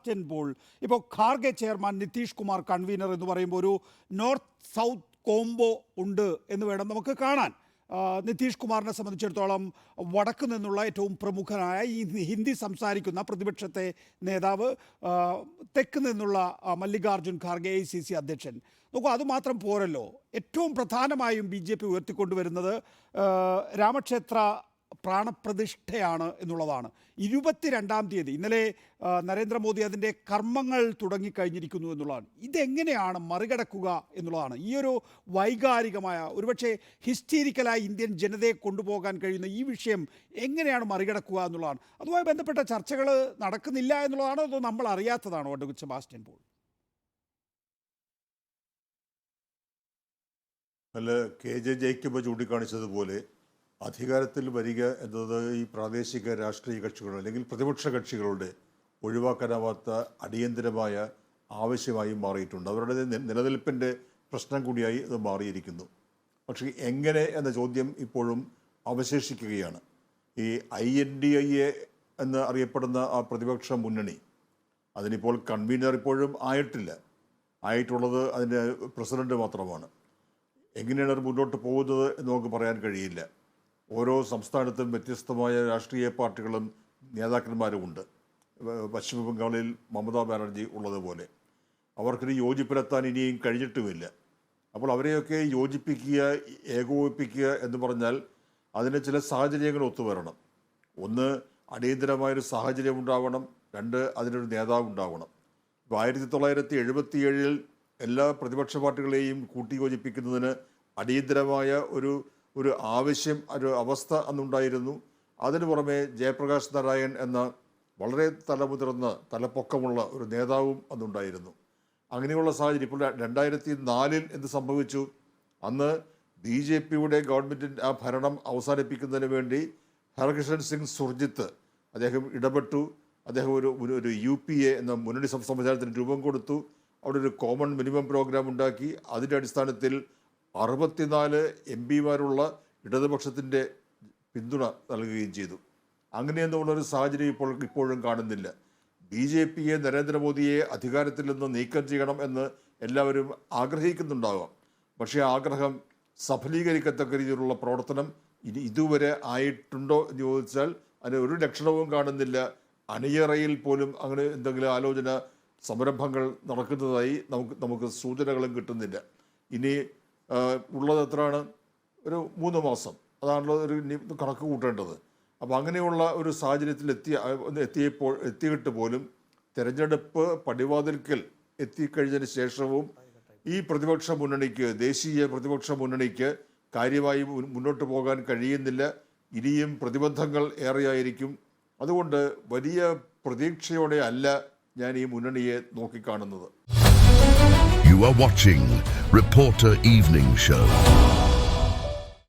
Sebastian Paul ഇപ്പോൾ Kharge chairman Nitish Kumar convener എന്ന് പറയുമ്പോൾ ഒരു നോർത്ത് സൗത്ത് കോംബോ ഉണ്ട് എന്ന് വേണം നമുക്ക് കാണാൻ. നിതീഷ് കുമാറിനെ സംബന്ധിച്ചിടത്തോളം വടക്ക് നിന്നുള്ള ഏറ്റവും പ്രമുഖനായ ഈ ഹിന്ദി സംസാരിക്കുന്ന പ്രതിപക്ഷത്തെ നേതാവ് തെക്ക് നിന്നുള്ള Mallikarjun Kharge I C C അധ്യക്ഷൻ. നോക്കൂ അതുമാത്രം പോരല്ലോ. ഏറ്റവും പ്രധാനമായും ബി ജെ പി ഉയർത്തിക്കൊണ്ടുവരുന്നത് രാമക്ഷേത്ര പ്രാണപ്രതിഷ്ഠയാണ് എന്നുള്ളതാണ്. ഇരുപത്തിരണ്ടാം തീയതി ഇന്നലെ നരേന്ദ്രമോദി അതിന്റെ കർമ്മങ്ങൾ തുടങ്ങിക്കഴിഞ്ഞിരിക്കുന്നു എന്നുള്ളതാണ്. ഇതെങ്ങനെയാണ് മറികടക്കുക എന്നുള്ളതാണ്. ഈ ഒരു വൈകാരികമായ ഒരുപക്ഷെ ഹിസ്റ്റീരിക്കലായി ഇന്ത്യൻ ജനതയെ കൊണ്ടുപോകാൻ കഴിയുന്ന ഈ വിഷയം എങ്ങനെയാണ് മറികടക്കുക എന്നുള്ളതാണ്. അതുമായി ബന്ധപ്പെട്ട ചർച്ചകൾ നടക്കുന്നില്ല എന്നുള്ളതാണോ അതോ നമ്മൾ അറിയാത്തതാണോ കുറച്ച് സെബാസ്റ്റ്യൻ പോൾ? അല്ല കെ ജെ ജയിക്കുമ്പോൾ ചൂണ്ടിക്കാണിച്ചതുപോലെ അധികാരത്തിൽ വരിക എന്നത് ഈ പ്രാദേശിക രാഷ്ട്രീയ കക്ഷികളുടെ അല്ലെങ്കിൽ പ്രതിപക്ഷ കക്ഷികളുടെ ഒഴിവാക്കാനാവാത്ത അടിയന്തരമായ ആവശ്യമായി മാറിയിട്ടുണ്ട്. അവരുടെ നിലനിൽപ്പിന്റെ പ്രശ്നം കൂടിയായി അത് മാറിയിരിക്കുന്നു. പക്ഷേ എങ്ങനെ എന്ന ചോദ്യം ഇപ്പോഴും അവശേഷിക്കുകയാണ്. ഈ I N D I A എന്ന് അറിയപ്പെടുന്ന ആ പ്രതിപക്ഷ മുന്നണി അതിനിപ്പോൾ കൺവീനർ ഇപ്പോഴും ആയിട്ടില്ല. ആയിട്ടുള്ളത് അതിന്റെ പ്രസിഡന്റ് മാത്രമാണ്. എങ്ങനെയാണ് മുന്നോട്ട് പോകുന്നത് എന്ന് നമുക്ക് പറയാൻ കഴിയില്ല. ഓരോ സംസ്ഥാനത്തും വ്യത്യസ്തമായ രാഷ്ട്രീയ പാർട്ടികളും നേതാക്കന്മാരുമുണ്ട്. പശ്ചിമ ബംഗാളിൽ മമതാ ബാനർജി ഉള്ളതുപോലെ. അവർക്കൊരു യോജിപ്പിലെത്താൻ ഇനിയും കഴിഞ്ഞിട്ടുമില്ല. അപ്പോൾ അവരെയൊക്കെ യോജിപ്പിക്കുക ഏകോപിപ്പിക്കുക എന്ന് പറഞ്ഞാൽ അതിന് ചില സാഹചര്യങ്ങൾ ഒത്തുവരണം. ഒന്ന് അടിയന്തരമായൊരു സാഹചര്യം ഉണ്ടാവണം. രണ്ട് അതിനൊരു നേതാവ് ഉണ്ടാവണം. ഇപ്പോൾ ആയിരത്തി തൊള്ളായിരത്തി എഴുപത്തിയേഴിൽ എല്ലാ പ്രതിപക്ഷ പാർട്ടികളെയും കൂട്ടിയോജിപ്പിക്കുന്നതിന് അടിയന്തരമായ ഒരു ഒരു ആവശ്യം ഒരു അവസ്ഥ അന്നുണ്ടായിരുന്നു. അതിനു പുറമെ ജയപ്രകാശ് നാരായൺ എന്ന വളരെ തലമുതിർന്ന തലപ്പൊക്കമുള്ള ഒരു നേതാവും അന്നുണ്ടായിരുന്നു. അങ്ങനെയുള്ള സാഹചര്യം ഇപ്പോൾ രണ്ടായിരത്തി നാലിൽ എന്ത് സംഭവിച്ചു? അന്ന് ബി ജെ പിയുടെ ഗവൺമെന്റിന്റെ ആ ഭരണം അവസാനിപ്പിക്കുന്നതിന് വേണ്ടി ഹരകൃഷ്ണൻ സിംഗ് സുർജിത്ത് അദ്ദേഹം ഇടപെട്ടു. അദ്ദേഹം ഒരു ഒരു- യു പി എ എന്ന മുന്നണി സംവിധാനത്തിന് രൂപം കൊടുത്തു. അവിടെ ഒരു കോമൺ മിനിമം പ്രോഗ്രാം ഉണ്ടാക്കി. അതിന്റെ അടിസ്ഥാനത്തിൽ അറുപത്തിനാല് എം പിമാരുള്ള ഇടതുപക്ഷത്തിന്റെ പിന്തുണ നൽകുകയും ചെയ്തു. അങ്ങനെയെന്നുള്ളൊരു സാഹചര്യം ഇപ്പോൾ ഇപ്പോഴും കാണുന്നില്ല. ബി ജെ പിയെ നരേന്ദ്രമോദിയെ അധികാരത്തിൽ നിന്ന് നീക്കം ചെയ്യണം എന്ന് എല്ലാവരും ആഗ്രഹിക്കുന്നുണ്ടാവാം. പക്ഷേ ആഗ്രഹം സഫലീകരിക്കത്തക്ക രീതിയിലുള്ള പ്രവർത്തനം ഇനി ഇതുവരെ ആയിട്ടുണ്ടോ എന്ന് ചോദിച്ചാൽ അതിന് ഒരു ലക്ഷണവും കാണുന്നില്ല. അണിയറയിൽ പോലും അങ്ങനെ എന്തെങ്കിലും ആലോചന സംരംഭങ്ങൾ നടക്കുന്നതായി നമുക്ക് നമുക്ക് സൂചനകളും കിട്ടുന്നില്ല. ഇനി ഉള്ളത് എത്രയാണ്? ഒരു മൂന്ന് മാസം. അതാണല്ലോ ഒരു കണക്ക് കൂട്ടേണ്ടത്. അപ്പോൾ അങ്ങനെയുള്ള ഒരു സാഹചര്യത്തിൽ എത്തിയ എത്തിയപ്പോൾ എത്തിയിട്ട് പോലും തെരഞ്ഞെടുപ്പ് പടിവാതിൽക്കൽ എത്തിക്കഴിഞ്ഞതിന് ശേഷവും ഈ പ്രതിപക്ഷ മുന്നണിക്ക് ദേശീയ പ്രതിപക്ഷ മുന്നണിക്ക് കാര്യമായി മുന്നോട്ട് പോകാൻ കഴിയുന്നില്ല. ഇനിയും പ്രതിബന്ധങ്ങൾ ഏറെയായിരിക്കും. അതുകൊണ്ട് വലിയ പ്രതീക്ഷയോടെ അല്ല ഞാൻ ഈ മുന്നണിയെ നോക്കിക്കാണുന്നത്. You are watching Reporter Evening Show.